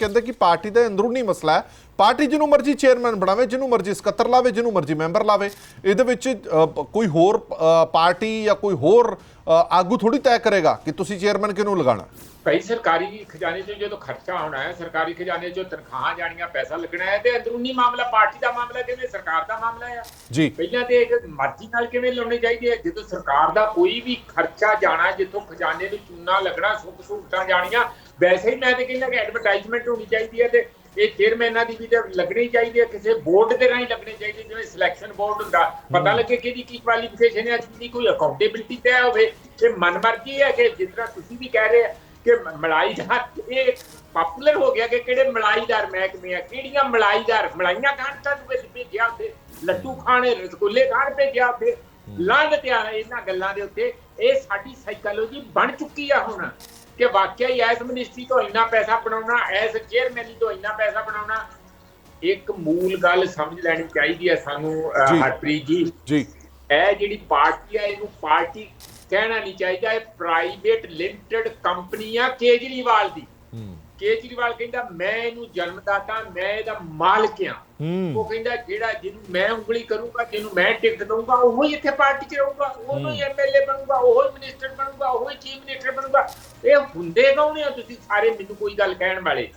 ਕਹਿੰਦੇ ਕਿ ਪਾਰਟੀ ਦਾ ਅੰਦਰੂਨੀ ਮਸਲਾ ਹੈ। ਪਾਰਟੀ ਜਿਹਨੂੰ ਮਰਜ਼ੀ ਚੇਅਰਮੈਨ ਬਣਾਵੇ ਜਿਹਨੂੰ ਮਰਜ਼ੀ ਸਕੱਤਰ ਲਾਵੇ ਜਿਹਨੂੰ ਮਰਜ਼ੀ ਮੈਂਬਰ ਲਾਵੇ। ਇਹਦੇ ਵਿੱਚ ਕੋਈ ਹੋਰ ਪਾਰਟੀ ਜਾਂ ਕੋਈ ਹੋਰ ਆਗੂ ਥੋੜੀ ਤੈਅ ਕਰੇਗਾ ਕਿ ਤੁਸੀਂ ਚੇਅਰਮੈਨ ਕਿਹਨੂੰ ਲਗਾਣਾ। ਭਾਈ ਸਰਕਾਰੀ ਖਜ਼ਾਨੇ 'ਚੋਂ ਜਦੋਂ ਖਰਚਾ ਆਉਣਾ ਹੈ ਸਰਕਾਰੀ ਖਜ਼ਾਨੇ 'ਚੋਂ ਤਨਖਾਹਾਂ ਜਾਣੀਆਂ ਪੈਸਾ ਲੱਗਣਾ ਹੈ ਤੇ ਅੰਦਰੂਨੀ ਮਾਮਲਾ ਪਾਰਟੀ ਦਾ ਮਾਮਲਾ ਕਿਵੇਂ ਸਰਕਾਰ ਦਾ ਮਾਮਲਾ ਹੈ? ਜੀ। ਪਹਿਲਾਂ ਤੇ ਇੱਕ ਮਰਜ਼ੀ ਨਾਲ ਕਿਵੇਂ ਲਾਉਣੇ ਚਾਹੀਦੇ ਆ ਜਦੋਂ ਸਰਕਾਰ ਦਾ ਕੋਈ ਵੀ ਖਰਚਾ ਜਾਣਾ ਜਿੱਥੋਂ ਖਜ਼ਾਨੇ ਨੂੰ ਚੂਨਾ ਲੱਗਣਾ ਸੁੱਖ ਸਹੂਲਤਾਂ ਜਾਣੀਆਂ ਵੈਸੇ ਹੀ ਮੈਂ ਤੇ ਕਹਿੰਦਾ ਕਿ ਐਡਵਰਟਾਈਜ਼ਮੈਂਟ ਹੋਣੀ ਚਾਹੀਦੀ ਹੈ ਤੇ ਇਹ ਚੇਅਰਮੈਨਾਂ ਦੀ ਵੀ ਤੇ ਲੱਗਣੀ ਚਾਹੀਦੀ ਹੈ ਕਿਸੇ ਬੋਰਡ ਦੇ ਰਾਹੀਂ ਲੱਗਣੀ ਚਾਹੀਦੀ ਜਿਵੇਂ ਸਿਲੈਕਸ਼ਨ ਬੋਰਡ ਹੁੰਦਾ। ਪਤਾ ਲੱਗੇ ਕਿ ਇਹਦੀ ਕੀ ਕੁਆਲੀਫਿਕੇਸ਼ਨ ਹੈ ਕਿਹਦੀ ਕੋਈ ਅਕਾਊਂਟੇਬਿਲਟੀ ਤੈਅ ਹੋਵੇ ਤੇ ਮਨਮਰਜ਼ੀ ਹੈ ਕਿ ਜਿਸ ਤਰ੍ਹਾਂ ਤੁਸੀਂ ਵੀ ਕਹਿ ਰਹੇ ਕਿ ਮਲਾਈਦਾਰ ਇਹ ਪਪੂਲਰ ਹੋ ਗਿਆ ਕਿ ਕਿਹੜੇ ਮਲਾਈਦਾਰ ਮਹਿਕਮੇ ਆ ਕਿਹੜੀਆਂ ਮਲਾਈਦਾਰ ਮਲਾਈਆਂ ਖਾਣ ਤਾਂ ਨੂੰ ਭੇਜਿਆ ਉੱਥੇ ਲੱਡੂ ਖਾਣੇ ਰਸਗੁੱਲੇ ਖਾਣ ਭੇਜਿਆ ਉੱਥੇ। ਲੰਡ ਤੇ ਆ ਇਹਨਾਂ ਗੱਲਾਂ ਦੇ ਉੱਤੇ ਇਹ ਸਾਡੀ ਸਾਈਕੋਲੋਜੀ ਬਣ ਚੁੱਕੀ ਆ ਹੁਣ। ਕਿ ਵਾਕਿਆ ਹੀ ਐਸ ਮਿਨਿਸਟਰੀ ਤੋਂ ਇੰਨਾ ਪੈਸਾ ਬਣਾਉਣਾ ਐਸ ਚੇਅਰਮੈਨੀ ਤੋਂ ਇੰਨਾ ਪੈਸਾ ਬਣਾਉਣਾ ਇੱਕ ਮੂਲ ਗੱਲ ਸਮਝ ਲੈਣੀ ਚਾਹੀਦੀ ਹੈ ਸਾਨੂੰ। ਹਰਪ੍ਰੀਤ ਜੀ। ਜੀ। ਇਹ ਜਿਹੜੀ ਪਾਰਟੀ ਹੈ ਇਹਨੂੰ ਪਾਰਟੀ ਕਹਿਣਾ ਨਹੀਂ ਚਾਹੀਦਾ ਇਹ ਪ੍ਰਾਈਵੇਟ ਲਿਮਟਿਡ ਕੰਪਨੀ ਆ ਕੇਜਰੀਵਾਲ ਦੀ। ਕੇਜਰੀਵਾਲ ਕਹਿੰਦਾ ਮੈਂ ਇਹਨੂੰ ਜਨਮਦਾਤਾ ਮੈਂ ਇਹਦਾ ਮਾਲਕ ਆ ਉਹ ਕਹਿੰਦਾ ਜਿਹੜਾ ਜਿਹਨੂੰ ਮੈਂ ਉਂਗਲੀ ਕਰੂੰਗਾ ਜਿਹਨੂੰ ਮੈਂ ਟਿਕਟ ਦਊਂਗਾ ਉਹ ਹੀ ਇੱਥੇ ਪਾਰਟੀ 'ਚ ਰਹੂਗਾ ਉਹ ਹੀ ਐਮਐਲਏ ਬਣੂਗਾ ਉਹ ਹੀ ਮਿਨਿਸਟਰ ਬਣੂਗਾ ਉਹ ਹੀ ਚੀਫ ਮਿਨਿਸਟਰ ਬਣੂਗਾ। ਇਹ ਹੁੰਦੇ ਕੌਣ ਆ? ਤੁਸੀਂ ਸਾਰੇ ਮੈਨੂੰ ਕੋਈ ਗੱਲ ਕਹਿਣ ਵਾਲੇ।